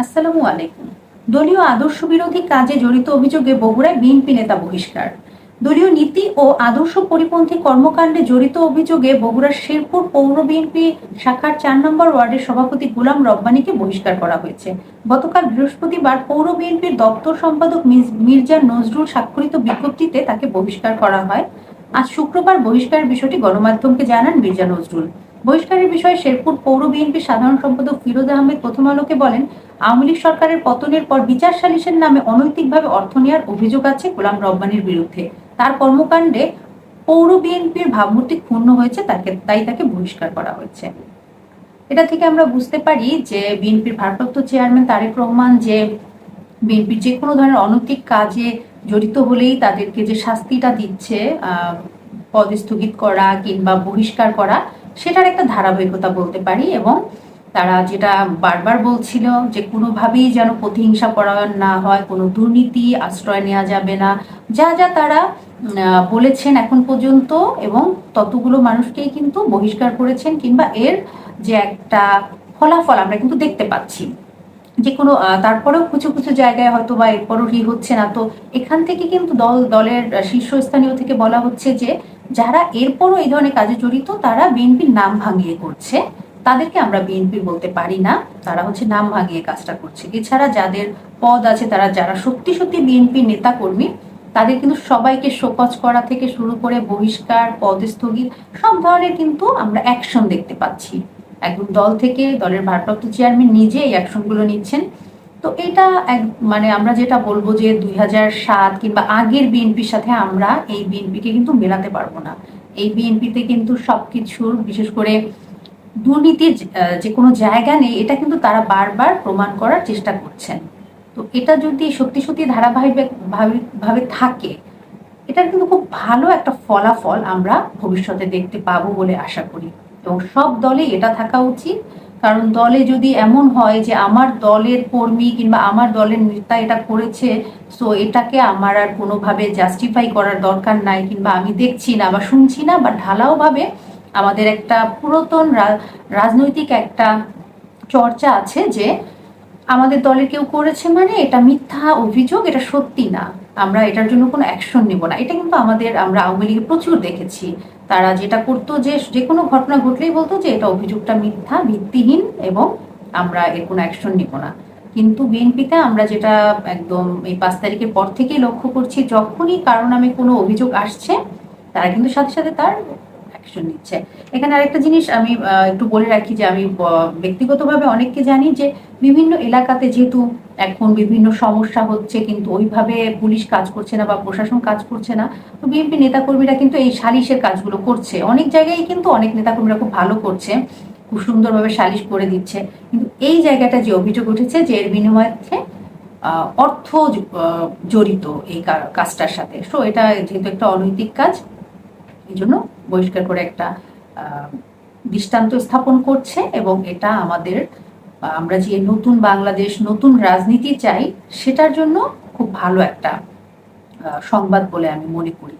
আসসালামু আলাইকুম। দলীয় আদর্শ বিরোধী কাজে জড়িত অভিযোগে বগুড়ায় বিএনপি নেতা বহিষ্কার। দলীয় নীতি ও আদর্শ পরিপন্থী কর্মকাণ্ডে জড়িত অভিযোগে বগুড়ার শেরপুর পৌর বিএনপি শাখার চার নম্বর ওয়ার্ডের সভাপতি গুলাম রব্বানীকে বহিষ্কার করা হয়েছে। গতকাল বৃহস্পতিবার পৌর বিএনপির দপ্তর সম্পাদক মির্জা নজরুল স্বাক্ষরিত বিজ্ঞপ্তিতে তাকে বহিষ্কার করা হয়। আজ শুক্রবার বহিষ্কারের বিষয়টি গণমাধ্যমকে জানান মির্জা নজরুল। বহিষ্কারের বিষয়ে শেরপুর পৌর বিএনপি সাধারণ সম্পাদক ফিরোজ আহমেদ প্রথম আলোকে বলেন, আওয়ামী লীগ সরকারের পতনের পর বিচার সালিসের নামে অনৈতিকভাবে অর্থ নেওয়ার অভিযোগ আছে গোলাম রব্বানির বিরুদ্ধে। তার কর্মকাণ্ডে পৌর বিএনপির ভাবমূর্তি ক্ষুণ্ণ হয়েছে, তাকে, তাই তাকে বহিষ্কার করা হয়েছে। এটা থেকে আমরা বুঝতে পারি যে বিএনপির ভারপ্রাপ্ত চেয়ারম্যান তারেক রহমান যে বিএনপির যে কোনো ধরনের অনৈতিক কাজে জড়িত হলেই তাদেরকে যে শাস্তিটা দিচ্ছে পদে স্থগিত করা কিংবা বহিষ্কার করা সেটার একটা ধারাবাহিকতা বলতে পারি এবং তারা যেটা বারবার বলছিল যে কোনোভাবেই যেন প্রতিহিংসা পরায়ণ না হয়, কোনো দুর্নীতি, আশ্রয় নেওয়া যাবে না। যা যা তারা বলেছেন এখন পর্যন্ত এবং ততগুলো মানুষকেই কিন্তু বহিষ্কার করেছেন কিংবা এর যে একটা ফলাফল আমরা কিন্তু দেখতে পাচ্ছি। যে কোনো তারপরেও কিছু কিছু জায়গায় হয়তো বা এরপরও রি হচ্ছে না। তো এখান থেকে কিন্তু দল, দলের শীর্ষস্থানীয় থেকে বলা হচ্ছে যে, যারা এরপরও এই ধরনের কাজে জড়িত, তারা বিএনপির নাম ভাঙিয়ে করছে। তাদেরকে আমরা বিএনপি বলতে পারি না। তারা হচ্ছে নাম ভাঙিয়ে কাজটা করছে। এছাড়া যাদের পদ আছে, তারা যারা সত্যি সত্যি বিএনপি নেতা কর্মী তাদের কিন্তু সবাইকে শোকজ করা থেকে শুরু করে বহিষ্কার, পদস্থগিত, সব ধরনের কিন্তু আমরা অ্যাকশন দেখতে পাচ্ছি। একদম দল থেকে দলের ভারপ্রাপ্ত চেয়ারম্যান নিজে এই অ্যাকশনগুলো নিচ্ছেন। তো এটা এক মানে আমরা যেটা বলব যে দুই সাত কিংবা আগের বিএনপির সাথে আমরা এই বিএনপিকে কিন্তু মেলাতে পারব না। এই বিএনপিতে কিন্তু সব সবকিছুর, বিশেষ করে দুর্নীতির যে কোনো জায়গা নেই, এটা কিন্তু তারা বারবার প্রমাণ করার চেষ্টা করছেন। তো এটা যদি সত্যি সত্যি ধারাবাহিক ভাবে- ভাবে থাকে, এটার কিন্তু খুব ভালো একটা ফলাফল আমরা ভবিষ্যতে দেখতে পাবো বলে আশা করি। এবং সব দলে এটা থাকা উচিত। কারণ দলে যদি এমন হয় যে আমার দলের কর্মী কিংবা আমার দলের নেতা এটা করেছে সো এটাকে আমার আর কোনোভাবে জাস্টিফাই করার দরকার নাই কিংবা আমি দেখছি না বা শুনছি না বা ঢালাওভাবে আমাদের একটা পুরাতন রাজনৈতিক একটা চর্চা আছে যে আমাদের দলে কেউ করেছে মানে এটা মিথ্যা অভিযোগ, এটা সত্যি না। আমরা এটার জন্য কোনো অ্যাকশন নেব না। এটা কিন্তু আমাদের, আমরা আওয়ামী লীগে প্রচুর দেখেছি। তারা যেটা করতো যে যে কোনো ঘটনা ঘটলেই বলতো যে, এটা অভিযোগটা মিথ্যা, ভিত্তিহীন এবং আমরা এর কোনো অ্যাকশন নিব না। কিন্তু বিএনপিতে আমরা যেটা একদম এই পাঁচ তারিখের পর থেকেই লক্ষ্য করছি, যখনই কারণ আমি কোনো অভিযোগ আসছে, তারা কিন্তু সাথে সাথে তার অ্যাকশন নিচ্ছে। এখানে আরেকটা জিনিস আমি একটু বলে রাখি যে আমি ব্যক্তিগতভাবে অনেককে জানি যে বিভিন্ন এলাকাতে যেহেতু এখন বিভিন্ন সমস্যা হচ্ছে, কিন্তু ওইভাবে পুলিশ কাজ করছে না বা প্রশাসন কাজ করছে না, তো বিএনপি নেতাকর্মীরা কিন্তু এই সালিশের কাজগুলো করছে। অনেক জায়গায় কিন্তু অনেক নেতাকর্মীরা খুব ভালো করছে, খুব সুন্দরভাবে সালিশ করে দিচ্ছে। কিন্তু এই জায়গাটা যে অভিযোগ উঠেছে যে এর বিনিময়ে অর্থ জড়িত এই কাজটার সাথে। সো এটা যেহেতু একটা অনৈতিক কাজ এই জন্য বহিষ্কার করে একটা দৃষ্টান্ত স্থাপন করছে এবং এটা আমাদের, আমরা যে নতুন বাংলাদেশ, নতুন রাজনীতি চাই, সেটার জন্য খুব ভালো একটা সংবাদ বলে আমি মনে করি।